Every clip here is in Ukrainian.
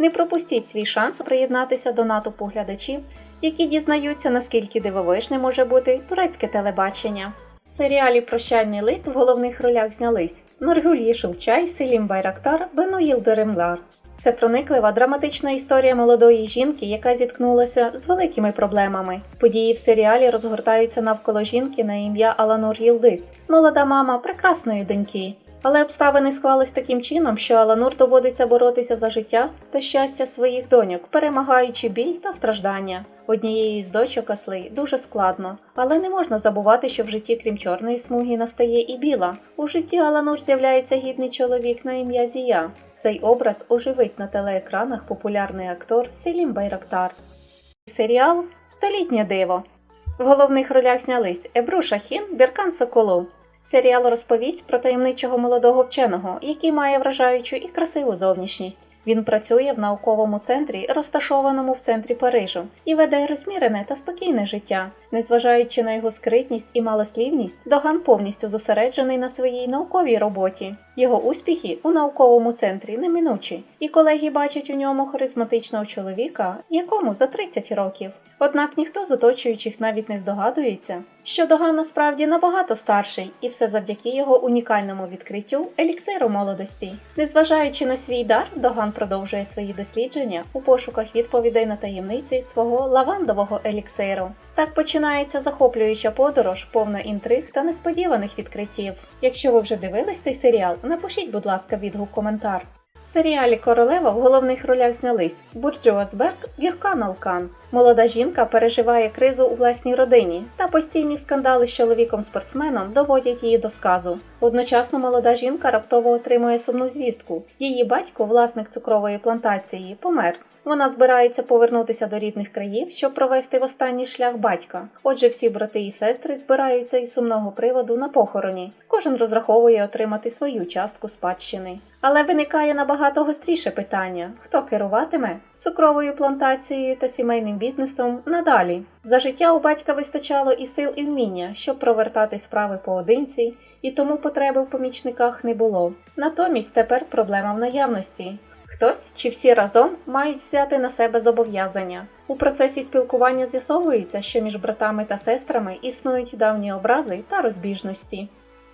Не пропустіть свій шанс приєднатися до натовпу глядачів, які дізнаються, наскільки дивовижне може бути турецьке телебачення. В серіалі Прощальний лист в головних ролях знялись Нургюль Єшилчай, Селім Байрактар, Бену Йилдеремлар. Це прониклива драматична історія молодої жінки, яка зіткнулася з великими проблемами. Події в серіалі розгортаються навколо жінки на ім'я Аланур Їлдис, молода мама прекрасної доньки. Але обставини склались таким чином, що Аланур доводиться боротися за життя та щастя своїх доньок, перемагаючи біль та страждання. Однієї з дочок осли дуже складно, але не можна забувати, що в житті, крім чорної смуги, настає і біла. У житті Аланур з'являється гідний чоловік на ім'я Зія. Цей образ оживить на телеекранах популярний актор Селім Байрактар. Серіал Столітнє диво. В головних ролях знялись Ебру Шахін, Біркан Соколов. Серіал розповість про таємничого молодого вченого, який має вражаючу і красиву зовнішність. Він працює в науковому центрі, розташованому в центрі Парижу, і веде розмірене та спокійне життя. Незважаючи на його скритність і малослівність, Доган повністю зосереджений на своїй науковій роботі. Його успіхи у науковому центрі неминучі, і колеги бачать у ньому харизматичного чоловіка, якому за 30 років. Однак ніхто з оточуючих навіть не здогадується, що Доган насправді набагато старший, і все завдяки його унікальному відкриттю еліксиру молодості. Незважаючи на свій дар, Доган продовжує свої дослідження у пошуках відповідей на таємниці свого лавандового еліксиру. Так починається захоплююча подорож, повна інтриг та несподіваних відкриттів. Якщо ви вже дивились цей серіал, напишіть, будь ласка, відгук коментар. В серіалі Королева в головних ролях знялись Бурджу Азберг, Гюхкан Алкан. Молода жінка переживає кризу у власній родині, та постійні скандали з чоловіком-спортсменом доводять її до сказу. Одночасно молода жінка раптово отримує сумну звістку. Її батько, власник цукрової плантації, помер. Вона збирається повернутися до рідних країв, щоб провести в останній шлях батька. Отже, всі брати і сестри збираються із сумного приводу на похороні. Кожен розраховує отримати свою частку спадщини. Але виникає набагато гостріше питання: хто керуватиме цукровою плантацією та сімейним бізнесом надалі? За життя у батька вистачало і сил, і вміння, щоб провертати справи поодинці, і тому потреби в помічниках не було. Натомість тепер проблема в наявності. Хтось чи всі разом мають взяти на себе зобов'язання. У процесі спілкування з'ясовується, що між братами та сестрами існують давні образи та розбіжності.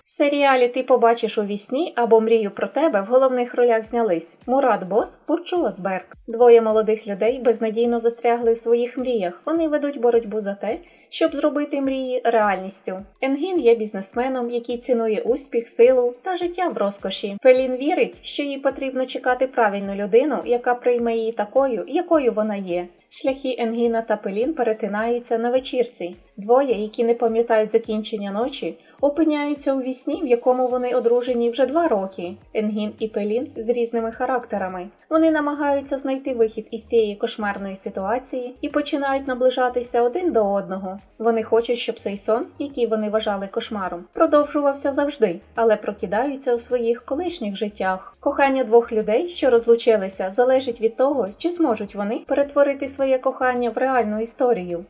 В серіалі Ти побачиш у вісні або Мрію про тебе в головних ролях знялись Мурат Бос, Бурчу Озберг. Двоє молодих людей безнадійно застрягли у своїх мріях. Вони ведуть боротьбу за те, щоб зробити мрії реальністю. Енгін є бізнесменом, який цінує успіх, силу та життя в розкоші. Фелін вірить, що їй потрібно чекати правильну людину, яка прийме її такою, якою вона є. Шляхи Енгіна та Пелін перетинаються на вечірці. Двоє, які не пам'ятають закінчення ночі, опиняються у вісні, в якому вони одружені вже два роки. Енгін і Пелін з різними характерами. Вони намагаються знайти вихід із цієї кошмарної ситуації і починають наближатися один до одного. Вони хочуть, щоб цей сон, який вони вважали кошмаром, продовжувався завжди, але прокидаються у своїх колишніх життях. Кохання двох людей, що розлучилися, залежить від того, чи зможуть вони перетворити своє кохання в реальну історію.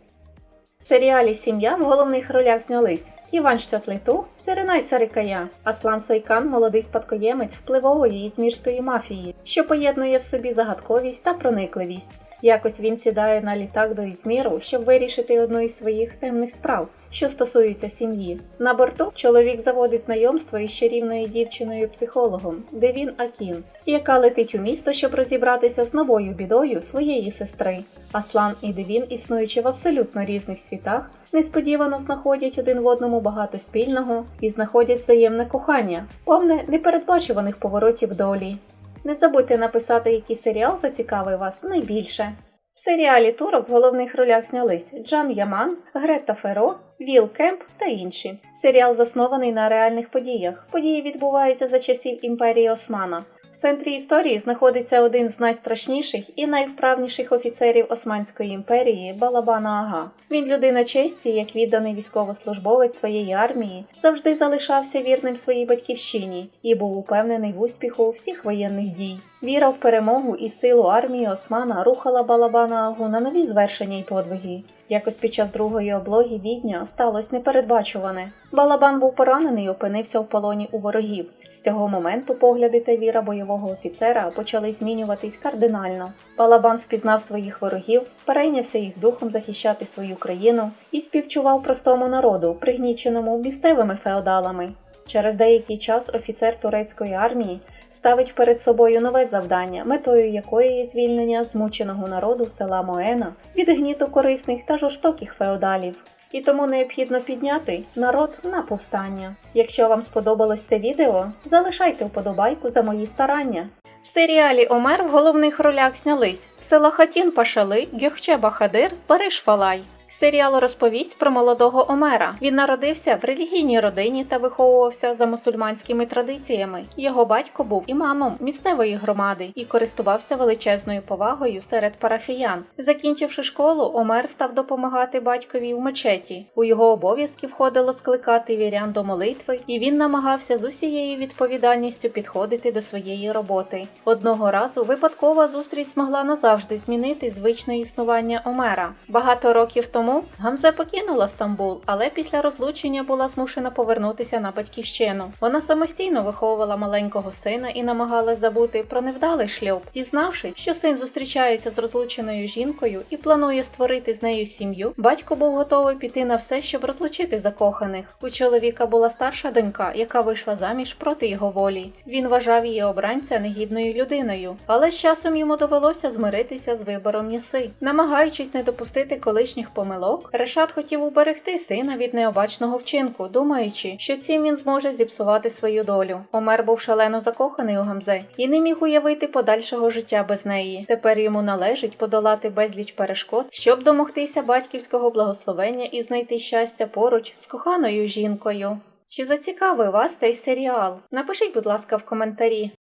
В серіалі Сім'я в головних ролях знялись Іван Щотлиту, Сиринай Сарикая, Аслан Сойкан, молодий спадкоємець впливової ізмірської мафії, що поєднує в собі загадковість та проникливість. Якось він сідає на літак до Ізміру, щоб вирішити одну із своїх темних справ, що стосуються сім'ї. На борту чоловік заводить знайомство із чарівною дівчиною-психологом Девін Акін, яка летить у місто, щоб розібратися з новою бідою своєї сестри. Аслан і Девін, існуючи в абсолютно різних світах, несподівано знаходять один в одному багато спільного і знаходять взаємне кохання, повне непередбачуваних поворотів долі. Не забудьте написати, який серіал зацікавив вас найбільше. В серіалі Турок в головних ролях знялись Джан Яман, Грета Феро, Віл Кемп та інші. Серіал заснований на реальних подіях. Події відбуваються за часів імперії Османа. В центрі історії знаходиться один з найстрашніших і найвправніших офіцерів Османської імперії Балабана Ага. Він людина честі, як відданий військовослужбовець своєї армії, завжди залишався вірним своїй батьківщині і був упевнений в успіху всіх воєнних дій. Віра в перемогу і в силу армії Османа рухала Балабана Агу на нові звершення й подвиги. Якось під час другої облоги відня сталося непередбачуване. Балабан був поранений і опинився в полоні у ворогів. З цього моменту погляди та віра бойового офіцера почали змінюватись кардинально. Балабан впізнав своїх ворогів, перейнявся їх духом захищати свою країну і співчував простому народу, пригніченому місцевими феодалами. Через деякий час офіцер турецької армії ставить перед собою нове завдання, метою якої є звільнення змученого народу села Моена від гніту корисних та жорстоких феодалів. І тому необхідно підняти народ на повстання. Якщо вам сподобалось це відео, залишайте вподобайку за мої старання. В серіалі Омер в головних ролях знялись Селахатін Пашали, Гьохче Бахадир, Париж Фалай. Серіал розповість про молодого Омера. Він народився в релігійній родині та виховувався за мусульманськими традиціями. Його батько був імамом місцевої громади і користувався величезною повагою серед парафіян. Закінчивши школу, Омер став допомагати батькові в мечеті. У його обов'язки входило скликати вірян до молитви, і він намагався з усією відповідальністю підходити до своєї роботи. Одного разу випадкова зустріч змогла назавжди змінити звичне існування Омера. Багато років тому Гамзе покинула Стамбул, але після розлучення була змушена повернутися на батьківщину. Вона самостійно виховувала маленького сина і намагалась забути про невдалий шлюб, дізнавшись, що син зустрічається з розлученою жінкою і планує створити з нею сім'ю. Батько був готовий піти на все, щоб розлучити закоханих. У чоловіка була старша донька, яка вийшла заміж проти його волі. Він вважав її обранця негідною людиною, але з часом йому довелося змиритися з вибором Єси, намагаючись не допустити колишніх помилок. Решат хотів уберегти сина від необачного вчинку, думаючи, що цим він зможе зіпсувати свою долю. Омер був шалено закоханий у Гамзе і не міг уявити подальшого життя без неї. Тепер йому належить подолати безліч перешкод, щоб домогтися батьківського благословення і знайти щастя поруч з коханою жінкою. Чи зацікавив вас цей серіал? Напишіть, будь ласка, в коментарі.